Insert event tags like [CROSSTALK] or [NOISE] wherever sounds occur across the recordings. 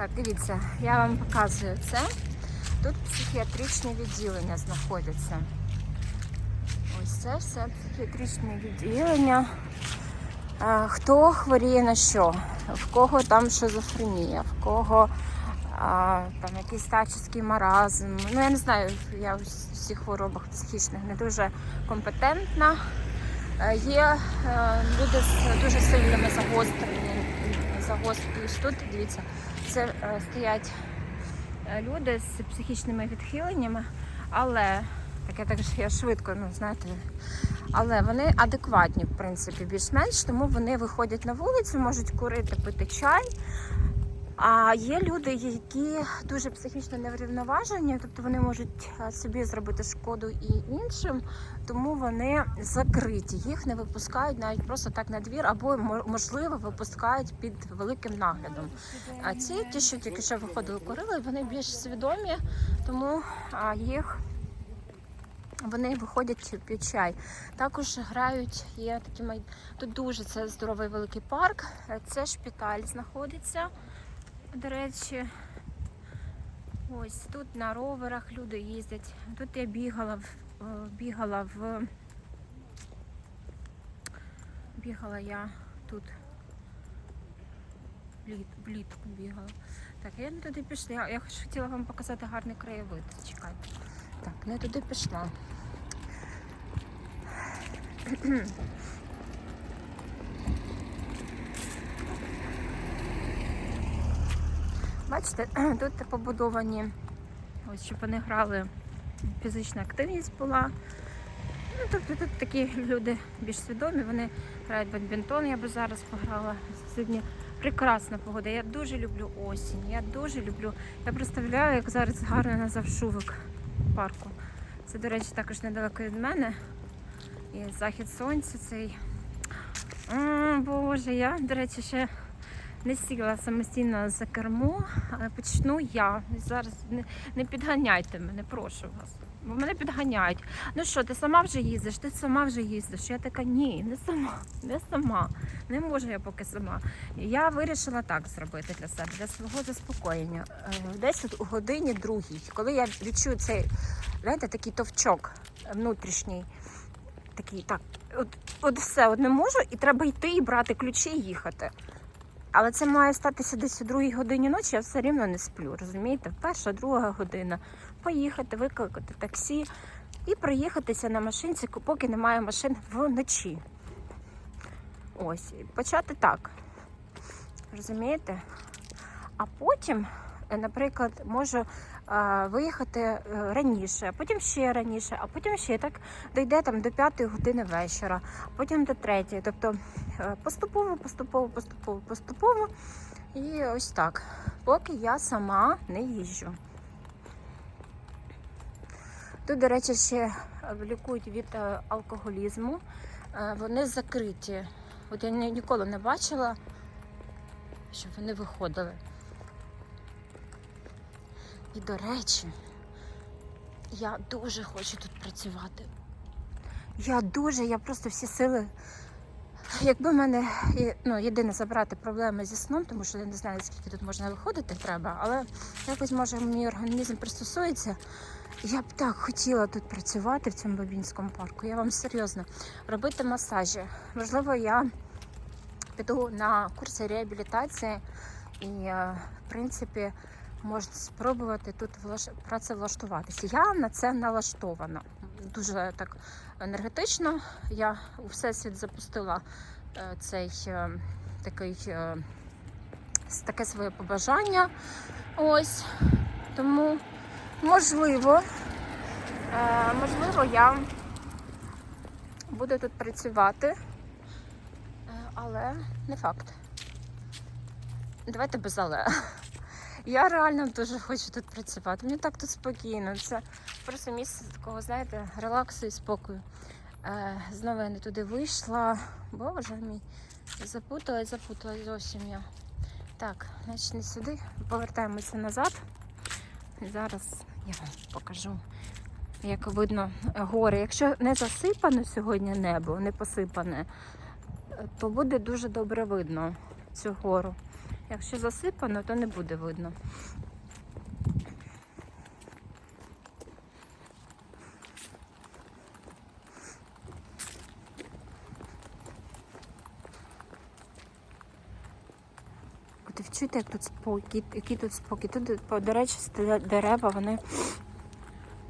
Так, дивіться, я вам показую це. Тут психіатричне відділення знаходиться. Ось це все психіатричне відділення. Хто хворіє на що? В кого там шизофренія, в кого а, там якийсь старчий маразм. Ну я не знаю, я в всіх хворобах психічних не дуже компетентна. Е, Є е, люди з дуже сильними загостреннями. загостреннями. Тут дивіться, це е, стоять е, люди з психічними відхиленнями, але так я так я швидко, ну знаєте, але вони адекватні, в принципі, більш-менш, тому вони виходять на вулицю, можуть курити, пити чай. А є люди, які дуже психічно неврівноважені, тобто вони можуть е, собі зробити шкоду і іншим, тому вони закриті. Їх не випускають навіть просто так на двір, або мо- можливо випускають під великим наглядом. А ці, ті, що тільки що виходили, курили, вони більш свідомі, тому їх вони виходять під чай. Також грають, є такі май... Тут дуже це здоровий великий парк. Е, Це шпиталь знаходиться. До речі, ось тут на роверах люди їздять. Тут я бігала в е, бігала в бігала я тут. Влітку бігала. Так, я не туди пішла. Я, хотіла вам показати гарний краєвид. Чекайте. Так, не туди пішла. Бачите, [CLEARS THROAT] тут побудовані, ось щоб вони грали, фізична активність була. Ну, тобто тут такі люди більш свідомі, вони грають бадмінтон, я би зараз пограла. Сьогодні прекрасна погода. Я дуже люблю осінь. Я дуже люблю. Я представляю, як зараз гарно назав шувик парку. Це, до речі, також недалеко від мене. І захід сонця цей. О, Боже, я, до речі, ще не сіла самостійно за кермо, але почну я. Зараз не, не підганяйте мене, прошу вас. Бо мене підганяють. Ну що, ти сама вже їздиш, ти сама вже їздиш. Я така, ні, не сама, не сама. Не можу я поки сама. Я вирішила так зробити для себе, для свого заспокоєння. Е, Десь у годині другій, коли я відчую цей, знаєте, такий товчок внутрішній, такий, так, от, от все, от не можу, і треба йти і брати ключі і їхати. Але це має статися десь у другій годині ночі, я все рівно не сплю, розумієте? Перша, друга година. Поїхати, викликати таксі і проїхатися на машинці, поки немає машин вночі. Ось, почати так. Розумієте? А потім, е, наприклад, можу виїхати е, раніше, потім ще раніше, а потім ще так дойде там до п'ятої години вечора, потім до третьої. Тобто е, поступово, поступово, поступово, поступово. І ось так. Поки я сама не їжджу. Тут, до речі, ще е, лікують від алкоголізму. Вони закриті. От я ніколи не бачила, щоб вони виходили. І до речі, я дуже хочу тут працювати. Я дуже, я просто всі сили. Якби в мене ну, єдине забрати проблеми зі сном, тому що я не знаю, скільки тут можна виходити треба, але якось може мій організм пристосується. Я б так хотіла тут працювати в цьому Бабінському парку. Я вам серйозно робити масажі. Можливо, я піду на курси реабілітації і, е, в принципі, можна спробувати тут працевлаштуватися. Я на це налаштована. Дуже так енергетично. Я у всесвіт запустила е, цей е, такий е, таке своє побажання. Ось тому можливо, можливо, я буду тут працювати, але не факт. Давайте без але. Я реально дуже хочу тут працювати. Мені так тут спокійно. Це просто місце такого, знаєте, релаксу і спокою. Е, знову я не туди вийшла. Боже мій, запуталась, запуталась зовсім я. Так, значить не сюди. Повертаємося назад. Зараз я вам покажу, як видно гори. Якщо не засипане сьогодні небо, не посипане, то буде дуже добре видно цю гору. Якщо засипано, то не буде видно. От ви чуєте, як тут спокій, який тут спокій. Тут, до речі, дерева, вони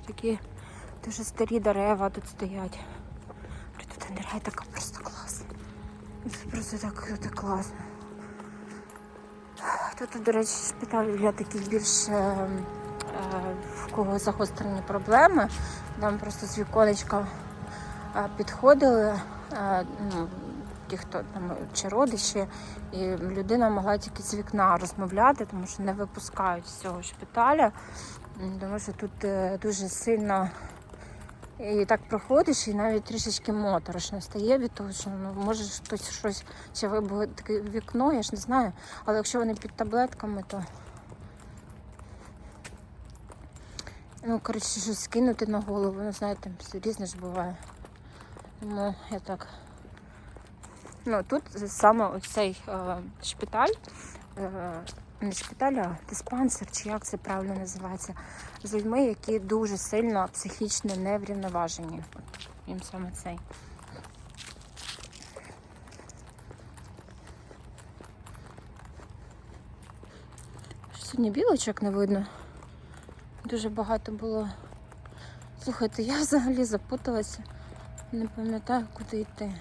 такі дуже старі дерева тут стоять. Тут енергетика просто класна. Просто так, так класно. Тут, до речі, шпиталь для таких більш е, е, в кого загострені проблеми. Нам просто з віконечка е, підходили. Е, ну, ті, хто там чи родичі, і людина могла тільки з вікна розмовляти, тому що не випускають з цього шпиталя, тому що тут е, дуже сильно і так проходиш, і навіть трішечки моторошно стає від того, що ну, може хтось щось чи вибуде таке вікно, я ж не знаю. Але якщо вони під таблетками, то ну, коротше, щось скинути на голову, ну знаєте, все різне ж буває. Тому я так. Ну, тут саме оцей е, шпиталь, е, не шпиталь, а диспансер, чи як це правильно називається, з людьми, які дуже сильно психічно неврівноважені. От Їм саме цей. Сьогодні білочок не видно. Дуже багато було. Слухайте, я взагалі запуталася. Не пам'ятаю, куди йти.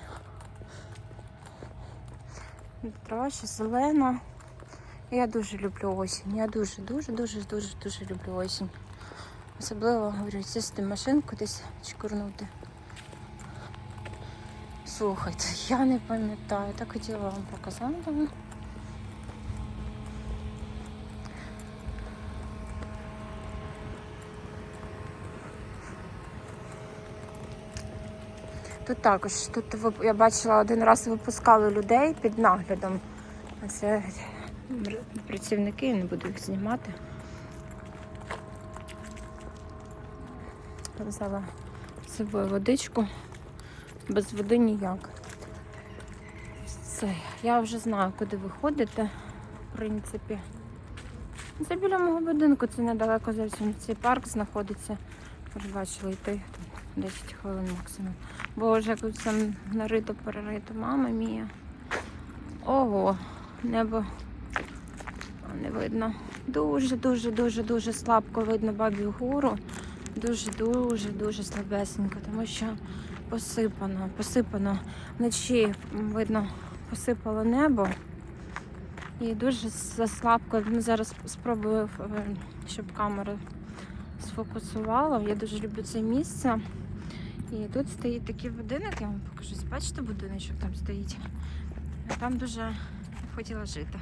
Трава ще зелена. Я дуже люблю осінь. Я дуже, дуже, дуже, дуже, дуже люблю осінь. Особливо, говорю, сісти машинку десь чкурнути. Слухайте, я не пам'ятаю, так хотіла вам показати. Тут також, тут я бачила один раз випускали людей під наглядом. Це працівники, я не буду їх знімати. Взяла з собою водичку. Без води ніяк. Все, я вже знаю, куди виходити, в принципі. Це біля мого будинку, це недалеко зовсім цей парк знаходиться. Ви ж бачили йти там 10 хвилин максимум. Боже, як тут все нарито перерито. Мама мія. Ого, небо не видно. Дуже, дуже, дуже, дуже слабко видно бабі гору. Дуже, дуже, дуже слабесенько, тому що посипано, посипано. Вночі видно, посипало небо. І дуже заслабко. Ну, зараз спробую, е, щоб камера сфокусувала. Я дуже люблю це місце. І тут стоїть такий будинок, я вам покажу. Бачите, будиночок там стоїть. Там дуже хотіла жити.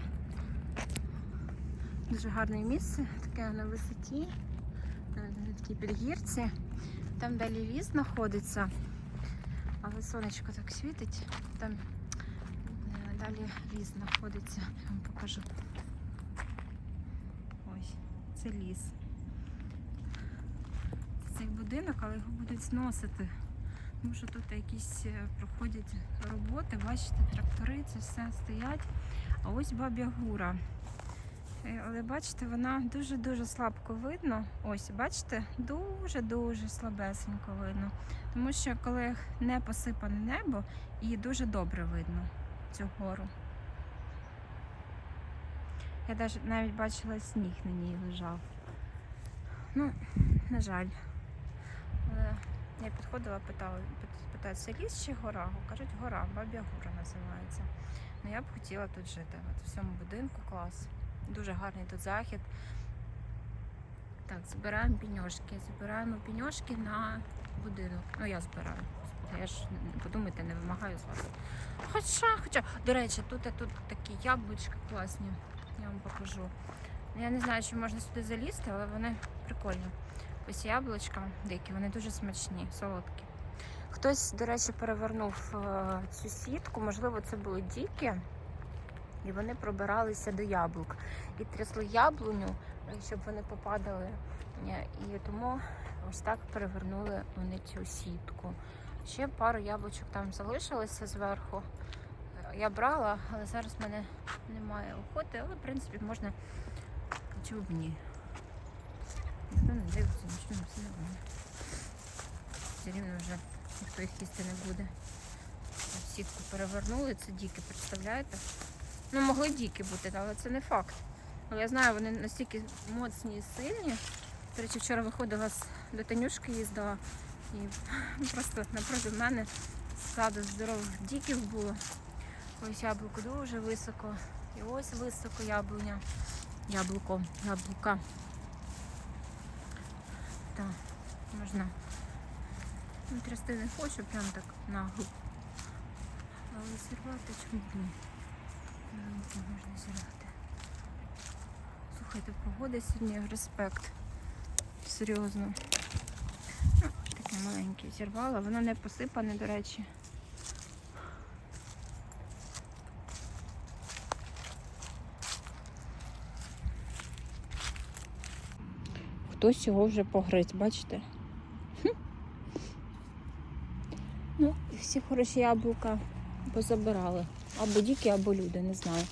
Дуже гарне місце, таке на висоті, на такій підгірці. Там далі ліс знаходиться, але сонечко так світить. Там е, далі ліс знаходиться. Я вам покажу. Ось, це ліс. Це цей будинок, але його будуть зносити. Тому що тут якісь е, проходять роботи, бачите, трактори, це все стоять. А ось бабя гура. Е, Але бачите, вона дуже-дуже слабко видно. Ось, бачите, дуже-дуже слабесенько видно. Тому що коли не посипане небо, її дуже добре видно, цю гору. Я навіть бачила сніг на ній лежав. Ну, на жаль. Але я підходила, питала, пит- питаю, ліс чи гора? Кажуть, гора, бабя гора називається. Ну я б хотіла тут жити. От в цьому будинку клас. Дуже гарний тут захід. Так, збираємо піньошки. Збираємо піньошки на будинок. Ну я збираю. Я ж подумайте, не вимагаю з вас. Хоча, хоча, до речі, тут, тут такі яблучки класні. Я вам покажу. Я не знаю, чи можна сюди залізти, але вони прикольні. Ось яблучка дикі, вони дуже смачні, солодкі. Хтось, до речі, перевернув е, цю сітку, можливо, це були діки, і вони пробиралися до яблук. І трясли яблуню, щоб вони попадали. І тому ось так перевернули вони цю сітку. Ще пару яблучок там залишилося зверху. Я брала, але зараз в мене немає охоти, але в принципі можна. Чому б ні? Ніхто не дивиться, нічого все нормально. Все рівно вже ніхто їх їсти не буде. Сітку перевернули, це діки, представляєте? Ну, могли діки бути, але це не факт. Але я знаю, вони настільки моцні і сильні. До речі, вчора виходила до Танюшки їздила і просто напроти мене стадо здорових діків було. Ось яблуко дуже високо. І ось високо яблуня. Яблуко, яблука. Так, можна. Ну, трясти не хочу, прям так нагло. Але зірвати чому? Маленьке можна зірвати. Слухайте, погода сьогодні респект. Серйозно. Ну, Таке маленьке зірвала, воно не посипане, до речі. Хтось його вже погриз, бачите? Хм. Ну, всі хороші яблука позабирали. Або діки, або люди, не знаю.